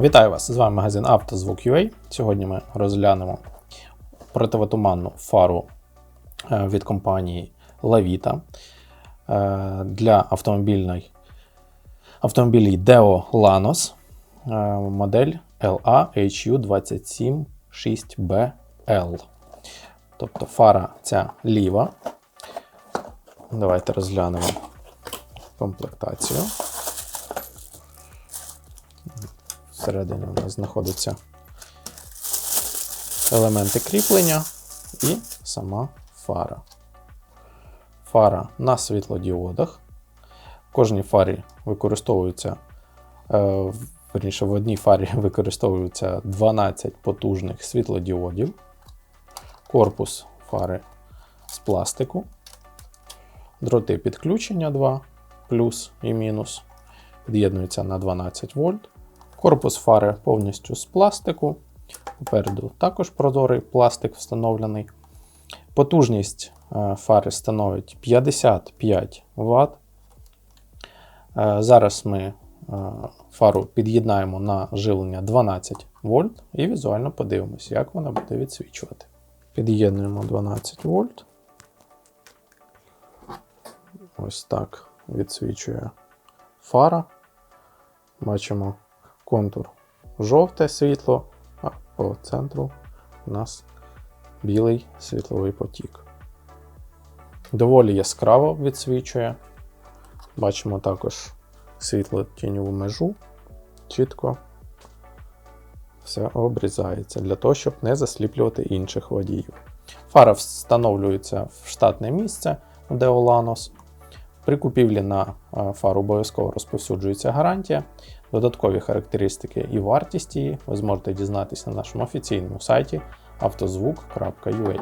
Вітаю вас! З вами магазин «Автозвук.UA». Сьогодні ми розглянемо противотуманну фару е, від компанії Lavita е, для автомобільної, автомобілів Deo Lanos е, модель LA-HU276BL. Тобто фара ця ліва. Давайте розглянемо комплектацію. Всередині у нас знаходяться елементи кріплення і сама фара. Фара на світлодіодах. В кожній фарі використовується, е, верніше, в одній фарі використовується 12 потужних світлодіодів. Корпус фари з пластику. Дроти підключення 2 плюс і мінус. Під'єднуються на 12 вольт. Корпус фари повністю з пластику. Попереду також прозорий пластик встановлений. Потужність е, фари становить 55 Вт. Е, Зараз ми е, фару під'єднаємо на живлення 12 вольт і візуально подивимося, як вона буде відсвічувати. Під'єднуємо 12 вольт. Ось так відсвічує фара. Бачимо контур жовте світло, а по центру у нас білий світловий потік. Доволі яскраво відсвічує. Бачимо також світло тіньову межу. Чітко все обрізається для того, щоб не засліплювати інших водіїв. Фара встановлюється в штатне місце в Deolanos. При купівлі на е, фару обов'язково розповсюджується гарантія. Додаткові характеристики і вартість її ви зможете дізнатися на нашому офіційному сайті автозвук.ua.